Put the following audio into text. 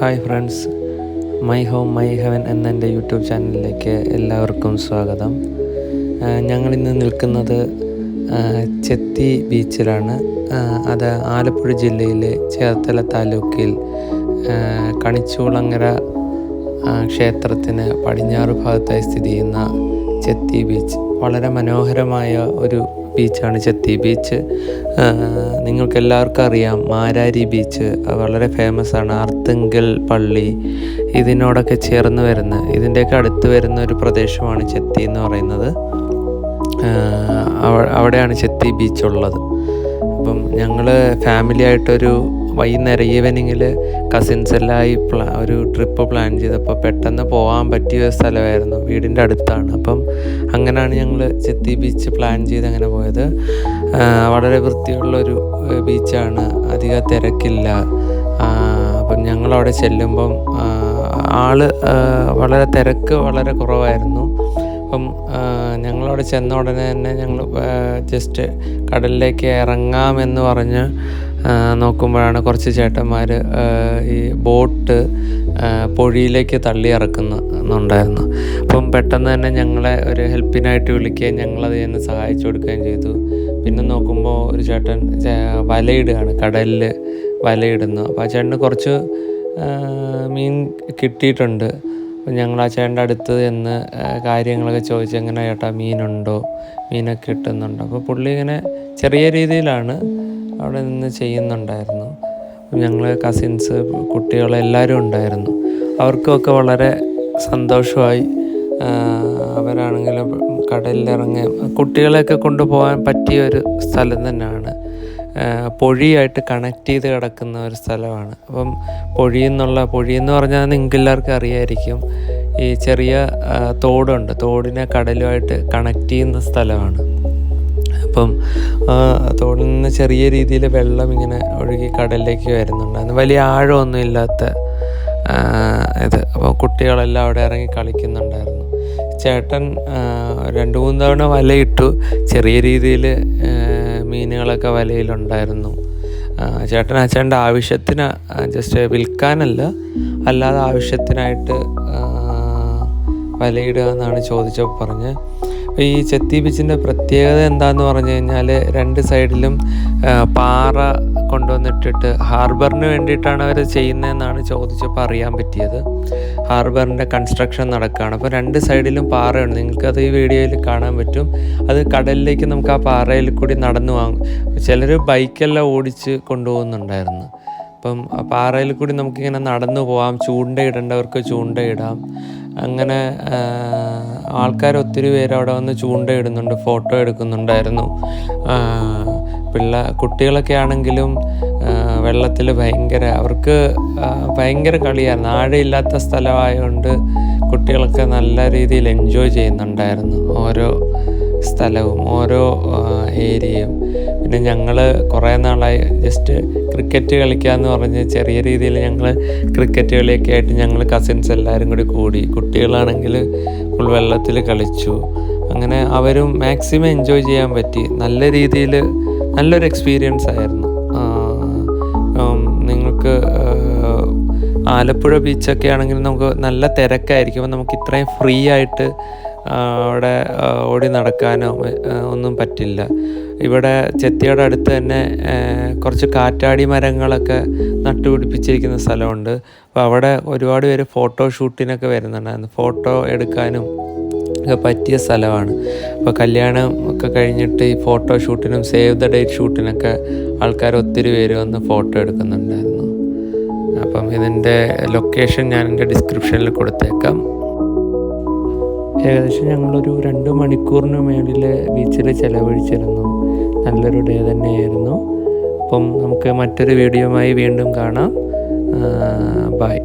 Hi friends. My home my heaven എന്ന എന്റെ YouTube ചാനലിലേക്ക് എല്ലാവർക്കും സ്വാഗതം. ഞങ്ങളിന്ന് നിൽക്കുന്നത് ചെത്തി ബീച്ചിലാണ്. അത് ആലപ്പുഴ ജില്ലയിലെ ചേർത്തല താലൂക്കിൽ കണിച്ചൂളങ്ങര ക്ഷേത്രത്തിന് പടിഞ്ഞാറ് ഭാഗത്തായി സ്ഥിതി ചെയ്യുന്ന ചെത്തി ബീച്ച്. വളരെ മനോഹരമായ ഒരു ബീച്ചാണ് ചെത്തി ബീച്ച്. നിങ്ങൾക്ക് എല്ലാവർക്കും അറിയാം മാരാരി ബീച്ച് വളരെ ഫേമസ് ആണ് ആർത്തിങ്കൽ പള്ളി. ഇതിനോടൊക്കെ ചേർന്ന് വരുന്ന ഇതിന്റെയൊക്കെ അടുത്ത് വരുന്ന ഒരു പ്രദേശമാണ് ചെത്തി എന്ന് പറയുന്നത്. അവിടെയാണ് ചെത്തി ബീച്ച് ഉള്ളത് അപ്പം ഞങ്ങൾ ഫാമിലി ആയിട്ടൊരു വൈകുന്നേരം ഈവനിങ്ങിൽ കസിൻസ് എല്ലായി പ്ലാ ഒരു ട്രിപ്പ് പ്ലാൻ ചെയ്തപ്പോൾ പെട്ടെന്ന് പോകാൻ പറ്റിയ സ്ഥലമായിരുന്നു വീടിന്റെ അടുത്താണ്. അപ്പം അങ്ങനെയാണ് ഞങ്ങൾ ചെത്തി ബീച്ച് പ്ലാൻ ചെയ്ത് അങ്ങനെ പോയത്. വളരെ വൃത്തിയുള്ളൊരു ബീച്ചാണ് അധികം തിരക്കില്ല. അപ്പം ഞങ്ങളവിടെ ചെല്ലുമ്പം ആൾ വളരെ തിരക്ക് വളരെ കുറവായിരുന്നു. അപ്പം ഞങ്ങളവിടെ ചെന്ന ഉടനെ തന്നെ ഞങ്ങൾ ജസ്റ്റ് കടലിലേക്ക് ഇറങ്ങാമെന്ന് പറഞ്ഞ് നോക്കുമ്പോഴാണ് കുറച്ച് ചേട്ടന്മാർ ഈ ബോട്ട് പൊഴിയിലേക്ക് തള്ളി ഇറക്കുന്നുണ്ടായിരുന്നു അപ്പം പെട്ടെന്ന് തന്നെ ഞങ്ങളെ ഒരു ഹെൽപ്പിനായിട്ട് വിളിക്കുകയും ഞങ്ങളത് ചെന്ന് സഹായിച്ചു കൊടുക്കുകയും ചെയ്തു. പിന്നെ നോക്കുമ്പോൾ ഒരു ചേട്ടൻ വലയിടുകയാണ് കടലിൽ വലയിടുന്നു. അപ്പോൾ ആ ചേട്ടന് കുറച്ച് മീൻ കിട്ടിയിട്ടുണ്ട്. അപ്പം ഞങ്ങൾ ആ ചേട്ടന്റെ അടുത്ത് എന്ന് കാര്യങ്ങളൊക്കെ ചോദിച്ച് എങ്ങനെ ചേട്ടാ മീനുണ്ടോ? മീനൊക്കെ കിട്ടുന്നുണ്ടോ? അപ്പോൾ പുള്ളി ഇങ്ങനെ ചെറിയ രീതിയിലാണ് അവിടെ നിന്ന് ചെയ്യുന്നുണ്ടായിരുന്നു. ഞങ്ങൾ കസിൻസ് കുട്ടികളെല്ലാവരും ഉണ്ടായിരുന്നു. അവർക്കൊക്കെ വളരെ സന്തോഷമായി. അവരാണെങ്കിലും കടലിലിറങ്ങി കുട്ടികളെയൊക്കെ കൊണ്ടുപോകാൻ പറ്റിയ ഒരു സ്ഥലം തന്നെയാണ്. പൊഴിയായിട്ട് കണക്ട് ചെയ്ത് കിടക്കുന്ന ഒരു സ്ഥലമാണ്. അപ്പം പൊഴി എന്നുള്ള പൊഴി എന്ന് പറഞ്ഞാൽ നിങ്ങൾക്ക് എല്ലാവർക്കും അറിയായിരിക്കും. ഈ ചെറിയ തോടുണ്ട്. തോടിനെ കടലുമായിട്ട് കണക്ട് ചെയ്യുന്ന സ്ഥലമാണ്. അപ്പം തോടിൽ നിന്ന് ചെറിയ രീതിയിൽ വെള്ളം ഇങ്ങനെ ഒഴുകി കടലിലേക്ക് വരുന്നുണ്ടായിരുന്നു വലിയ ആഴമൊന്നും ഇല്ലാത്ത ഇത്. അപ്പോൾ കുട്ടികളെല്ലാം അവിടെ ഇറങ്ങി കളിക്കുന്നുണ്ടായിരുന്നു. ചേട്ടൻ രണ്ട് മൂന്ന് തവണ വലയിട്ടു. ചെറിയ രീതിയിൽ മീനുകളൊക്കെ വലയിലുണ്ടായിരുന്നു. ചേട്ടൻ അച്ഛന്റെ ആവശ്യത്തിന് ജസ്റ്റ് വിൽക്കാനല്ല അല്ലാതെ ആവശ്യത്തിനായിട്ട് വലയിടുക എന്നാണ് ചോദിച്ചപ്പോൾ പറഞ്ഞ് അപ്പോൾ ഈ ചെത്തി ബീച്ചിന്റെ പ്രത്യേകത എന്താന്ന് പറഞ്ഞു കഴിഞ്ഞാൽ രണ്ട് സൈഡിലും പാറ കൊണ്ടുവന്നിട്ടിട്ട് ഹാർബറിന് വേണ്ടിയിട്ടാണ് അവർ ചെയ്യുന്നതെന്നാണ് ചോദിച്ചപ്പോൾ അറിയാൻ പറ്റിയത്. ഹാർബറിന്റെ കൺസ്ട്രക്ഷൻ നടക്കുകയാണ് അപ്പോൾ രണ്ട് സൈഡിലും പാറയുണ്ട്. നിങ്ങൾക്കത് ഈ വീഡിയോയിൽ കാണാൻ പറ്റും. അത് കടലിലേക്ക് നമുക്ക് ആ പാറയിൽ കൂടി നടന്നു വാങ്ങും ചിലർ ബൈക്കെല്ലാം ഓടിച്ച് കൊണ്ടുപോകുന്നുണ്ടായിരുന്നു. അപ്പം പാറയിൽ കൂടി നമുക്കിങ്ങനെ നടന്നു പോവാം ചൂണ്ട ചൂണ്ടയിടാം അങ്ങനെ ആൾക്കാർ ഒത്തിരി പേര് അവിടെ വന്ന് ചൂണ്ടയിടുന്നുണ്ട് ഫോട്ടോ എടുക്കുന്നുണ്ടായിരുന്നു. പിള്ള കുട്ടികളൊക്കെ ആണെങ്കിലും വെള്ളത്തിൽ ഭയങ്കര അവർക്ക് ഭയങ്കര കളിയായിരുന്നു. ആഴയില്ലാത്ത സ്ഥലമായതുകൊണ്ട് കുട്ടികളൊക്കെ നല്ല രീതിയിൽ എൻജോയ് ചെയ്യുന്നുണ്ടായിരുന്നു. ഓരോ സ്ഥലവും ഓരോ ഏരിയയും. പിന്നെ ഞങ്ങൾ കുറേ നാളായി ജസ്റ്റ് ക്രിക്കറ്റ് കളിക്കുക കളിക്കാമെന്ന് പറഞ്ഞ് ചെറിയ രീതിയിൽ ഞങ്ങൾ ക്രിക്കറ്റ് കളിയൊക്കെ ആയിട്ട് ഞങ്ങൾ കസിൻസ് എല്ലാവരും കൂടി കൂടി. കുട്ടികളാണെങ്കിൽ ഫുൾ വെള്ളത്തിൽ കളിച്ചു. അങ്ങനെ അവരും മാക്സിമം എൻജോയ് ചെയ്യാൻ പറ്റി. നല്ല രീതിയിൽ നല്ലൊരു എക്സ്പീരിയൻസ് ആയിരുന്നു. നിങ്ങൾക്ക് ആലപ്പുഴ ബീച്ചൊക്കെ ആണെങ്കിൽ നമുക്ക് നല്ല തിരക്കായിരിക്കും. നമുക്ക് ഇത്രയും ഫ്രീ ആയിട്ട് അവിടെ ഓടി നടക്കാനോ ഒന്നും പറ്റില്ല. ഇവിടെ ചെത്തിയുടെ അടുത്ത് തന്നെ കുറച്ച് കാറ്റാടി മരങ്ങളൊക്കെ നട്ടുപിടിപ്പിച്ചിരിക്കുന്ന സ്ഥലമുണ്ട്. അപ്പോൾ അവിടെ ഒരുപാട് പേര് ഫോട്ടോ ഷൂട്ടിനൊക്കെ വരുന്നുണ്ടായിരുന്നു. ഫോട്ടോ എടുക്കാനും ഒക്കെ പറ്റിയ സ്ഥലമാണ്. അപ്പോൾ കല്യാണം ഒക്കെ കഴിഞ്ഞിട്ട് ഈ ഫോട്ടോ ഷൂട്ടിനും സേവ് ദ ഡേറ്റ് ഷൂട്ടിനൊക്കെ ആൾക്കാർ ഒത്തിരി പേര് വന്ന് ഫോട്ടോ എടുക്കുന്നുണ്ടായിരുന്നു. അപ്പം ഇതിന്റെ ലൊക്കേഷൻ ഞാൻ എന്റെ ഡിസ്ക്രിപ്ഷനിൽ കൊടുത്തേക്കാം. ഏകദേശം ഞങ്ങളൊരു രണ്ട് മണിക്കൂറിന് മേളിൽ ബീച്ചിൽ ചിലവഴിച്ചിരുന്നു. നല്ലൊരു ഡേ തന്നെയായിരുന്നു. അപ്പം നമുക്ക് മറ്റൊരു വീഡിയോയുമായി വീണ്ടും കാണാം. ബൈ.